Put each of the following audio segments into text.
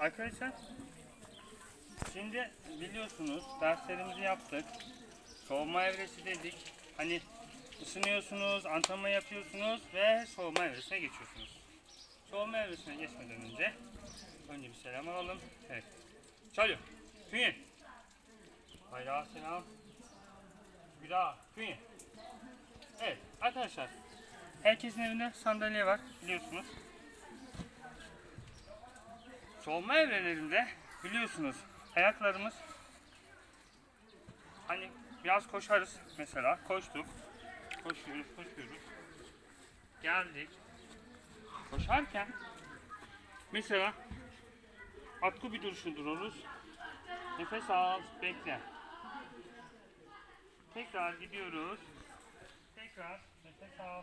Arkadaşlar şimdi biliyorsunuz derslerimizi yaptık. Soğuma evresi dedik. Hani ısınıyorsunuz, antrenman yapıyorsunuz ve soğuma evresine geçiyorsunuz. Soğuma evresine geçmeden önce önce bir selam alalım. Evet. Çalıyor. Künye. Bayrağı selam. Güla. Künye. Evet arkadaşlar. Herkesin evinde sandalye var biliyorsunuz. Soğuma evrelerinde biliyorsunuz ayaklarımız hani biraz koşarız mesela. Koştuk. Koşuyoruz koşuyoruz. Geldik. Koşarken mesela atkı bir duruşu dururuz. Nefes al bekle. Tekrar gidiyoruz. Tekrar nefes al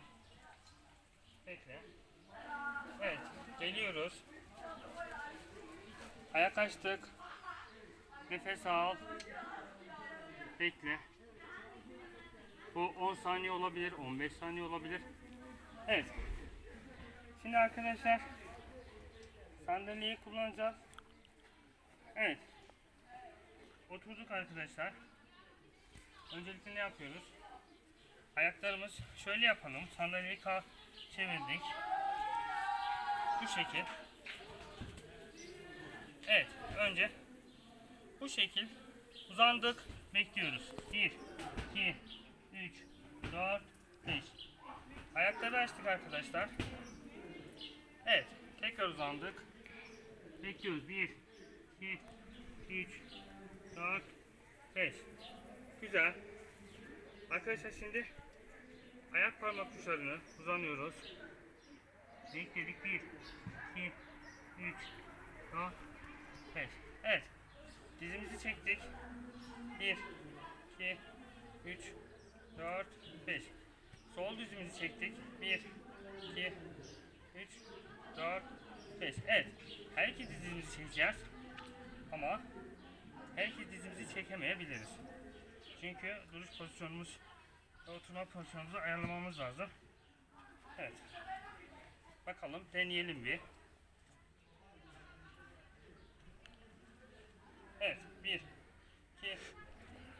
bekle. Evet geliyoruz Ayak açtık. Nefes al. Bekle. Bu 10 saniye olabilir, 15 saniye olabilir. Evet. Şimdi arkadaşlar sandalyeyi kullanacağız. Evet. Oturduk arkadaşlar. Öncelikle ne yapıyoruz? Ayaklarımız şöyle yapalım. Sandalyeyi çevirdik. Bu şekil. Evet, önce bu şekil uzandık, bekliyoruz. 1, 2, 3, 4, 5. Ayakları açtık arkadaşlar. Evet, tekrar uzandık. Bekliyoruz. 1, 2, 3, 4, 5. Güzel. Arkadaşlar şimdi ayak parmak uçlarını uzanıyoruz. Bekledik. 1, 2, 3, 4, Evet. Evet. Dizimizi çektik. 1, 2, 3, 4, 5. Sol dizimizi çektik. 1, 2, 3, 4, 5. Evet. Her iki dizimizi çekeceğiz. Ama her iki dizimizi çekemeyebiliriz. Çünkü duruş pozisyonumuz oturma pozisyonumuzu ayarlamamız lazım. Evet. Bakalım deneyelim bir. Evet. 1, 2,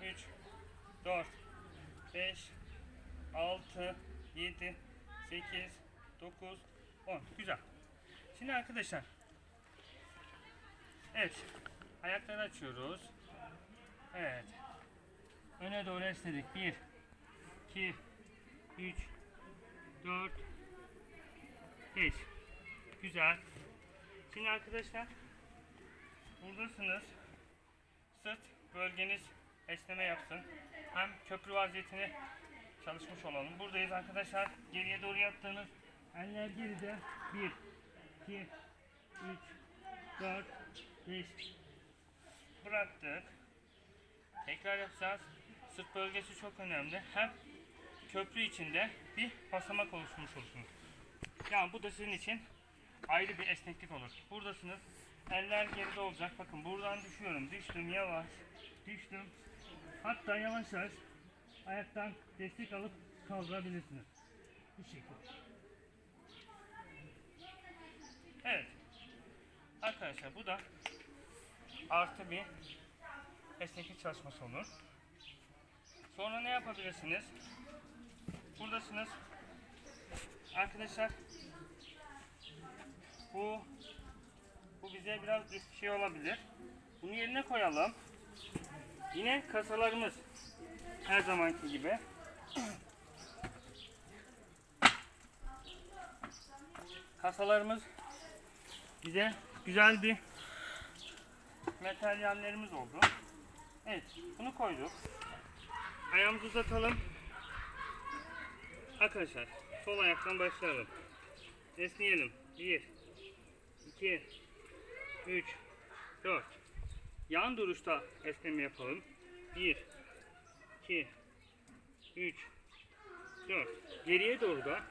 3, 4, 5, 6, 7, 8, 9, 10. Güzel. Şimdi arkadaşlar. Evet. Ayakları açıyoruz. Evet. Öne doğru esnedik. 1, 2, 3, 4, 5. Güzel. Şimdi arkadaşlar buradasınız sırt bölgeniz esneme yapsın. Hem köprü vaziyetini çalışmış olalım. Buradayız arkadaşlar. Geriye doğru yattığınız eller geride. 1, 2, 3, 4, 5. Bıraktık. Tekrar yapacağız. Sırt bölgesi çok önemli. Hem köprü içinde bir basamak oluşmuş olursunuz. Yani bu da sizin için ayrı bir esneklik olur. Buradasınız. Eller geride olacak. Bakın buradan düşüyorum. Düştüm yavaş. Düştüm. Hatta yavaş yavaş ayaktan destek alıp kaldırabilirsiniz. Bu şekilde. Evet. Arkadaşlar bu da artı bir esneklik çalışması olur. Sonra ne yapabilirsiniz? Buradasınız. Arkadaşlar bu bu bize biraz bir şey olabilir. Bunu yerine koyalım. Yine kasalarımız her zamanki gibi. Kasalarımız bize güzel bir materyallerimiz oldu. Evet, bunu koyduk. Ayağımızı uzatalım. Arkadaşlar, sol ayaktan başlayalım. Esneyelim. 1 2 3 4 Yan duruşta esneme yapalım. 1 2 3 4 Geriye doğru da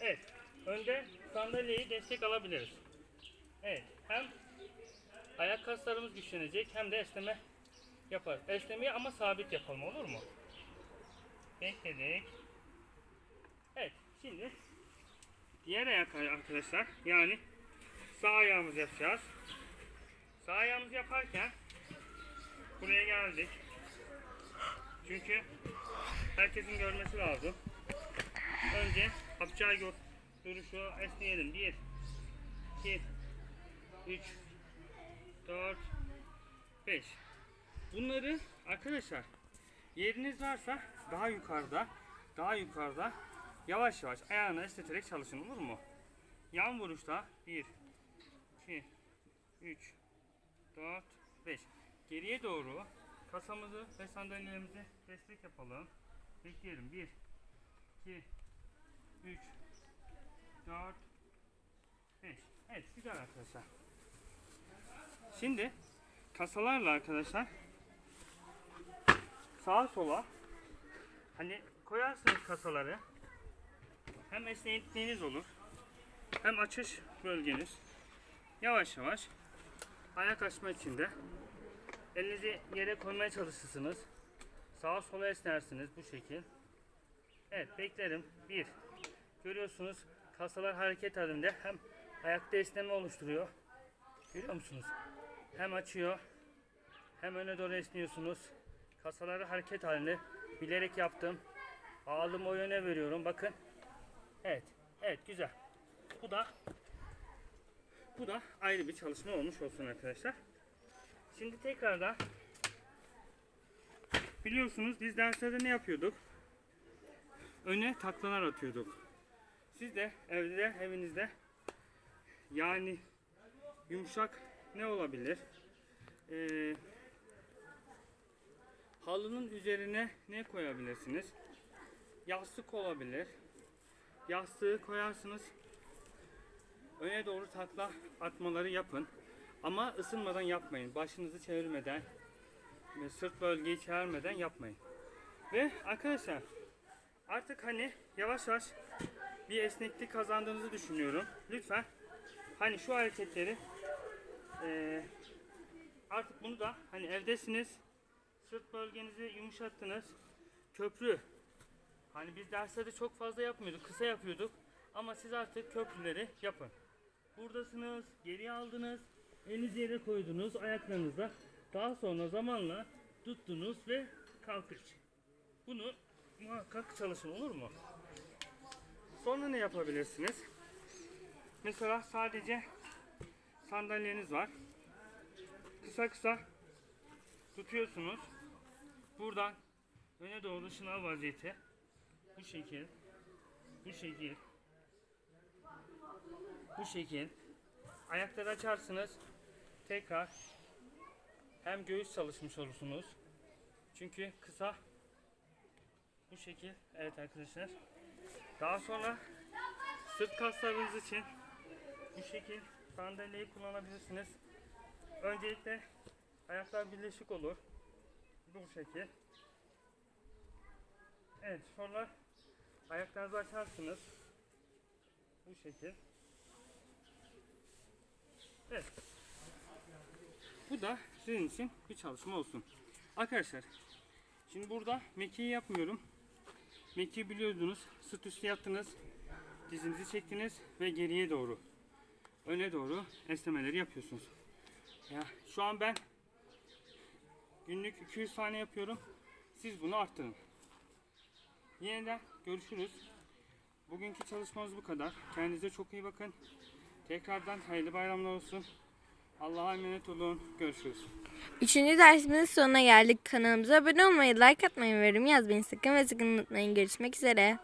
Evet. Önde sandalyeyi destek alabiliriz. Evet. Hem ayak kaslarımız güçlenecek hem de esneme yapar. Esnemeyi ama sabit yapalım olur mu? Bekledik. Evet. Şimdi diğer ayak arkadaşlar yani sağ ayağımızı yapacağız. Sağ ayağımızı yaparken buraya geldik. Çünkü herkesin görmesi lazım. Önce yapacağı gör duruşu esneyelim. 1 2 3 4 5 Bunları arkadaşlar yeriniz varsa daha yukarıda daha yukarıda yavaş yavaş ayağını esneterek çalışın olur mu? Yan vuruşta 1 2 3 4 5 Geriye doğru kasamızı ve sandalyelerimizi destek yapalım. Bekleyelim. 1 2 3 4 5 Evet güzel arkadaşlar. Şimdi kasalarla arkadaşlar sağa sola hani koyarsınız kasaları hem esnekliğiniz olur hem açış bölgeniz yavaş yavaş ayak açma için de elinizi yere koymaya çalışırsınız. Sağa sola esnersiniz bu şekil. Evet beklerim. Bir. Görüyorsunuz kasalar hareket halinde hem ayakta esneme oluşturuyor. Görüyor musunuz? Hem açıyor hem öne doğru esniyorsunuz. Kasaları hareket halinde bilerek yaptım. Ağırlığımı o yöne veriyorum. Bakın. Evet. Evet güzel. Bu da bu da ayrı bir çalışma olmuş olsun arkadaşlar. Şimdi tekrardan biliyorsunuz biz derslerde ne yapıyorduk? Öne taklalar atıyorduk. Siz de evde evinizde yani yumuşak ne olabilir? Ee, halının üzerine ne koyabilirsiniz? Yastık olabilir. Yastığı koyarsınız. Öne doğru takla atmaları yapın. Ama ısınmadan yapmayın. Başınızı çevirmeden ve sırt bölgeyi çevirmeden yapmayın. Ve arkadaşlar artık hani yavaş yavaş bir esneklik kazandığınızı düşünüyorum. Lütfen hani şu hareketleri eee, artık bunu da hani evdesiniz sırt bölgenizi yumuşattınız. Köprü hani biz derslerde çok fazla yapmıyorduk. Kısa yapıyorduk. Ama siz artık köprüleri yapın. Buradasınız, geriye aldınız, elinizi yere koydunuz ayaklarınızla. Daha sonra zamanla tuttunuz ve kalkış. Bunu muhakkak çalışın olur mu? Sonra ne yapabilirsiniz? Mesela sadece sandalyeniz var. Kısa kısa tutuyorsunuz. Buradan öne doğru şınav vaziyeti. Bu şekil. Bu şekil. Bu şekil. Ayakları açarsınız. Tekrar hem göğüs çalışmış olursunuz. Çünkü kısa bu şekil. Evet arkadaşlar. Daha sonra sırt kaslarınız için bu şekil sandalyeyi kullanabilirsiniz. Öncelikle ayaklar birleşik olur. Bu şekil. Evet sonra ayaklarınızı açarsınız. Bu şekil. Evet. Bu da sizin için bir çalışma olsun. Arkadaşlar şimdi burada mekiği yapmıyorum. Mekiği biliyordunuz. Sırt üstü yattınız. Dizinizi çektiniz ve geriye doğru öne doğru esnemeleri yapıyorsunuz. Ya şu an ben günlük 200 tane yapıyorum. Siz bunu arttırın. Yeniden görüşürüz. Bugünkü çalışmamız bu kadar. Kendinize çok iyi bakın. Tekrardan hayırlı bayramlar olsun. Allah'a emanet olun. Görüşürüz. Üçüncü dersimizin sonuna geldik. Kanalımıza abone olmayı, like atmayı ve yorum yazmayı sakın ve sakın unutmayın. Görüşmek üzere.